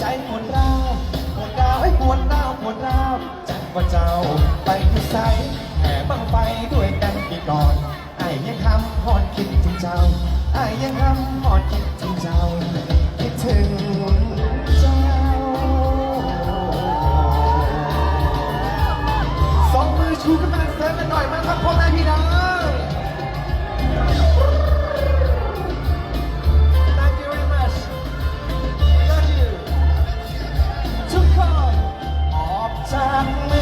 ใจปวดร้าวปวดร้าวไอ้ปวดร้าวปวดร้าวจักว่าเจ้าไปที่ใสแห่บังไปด้วยกันอีกก่อนไอ้ยังทำหอดคิดถึงเจ้าไอ้ยังทำหอดคิดถึงเจ้าคิดถึงเจ้าสองมือชูขึ้นมา Amen.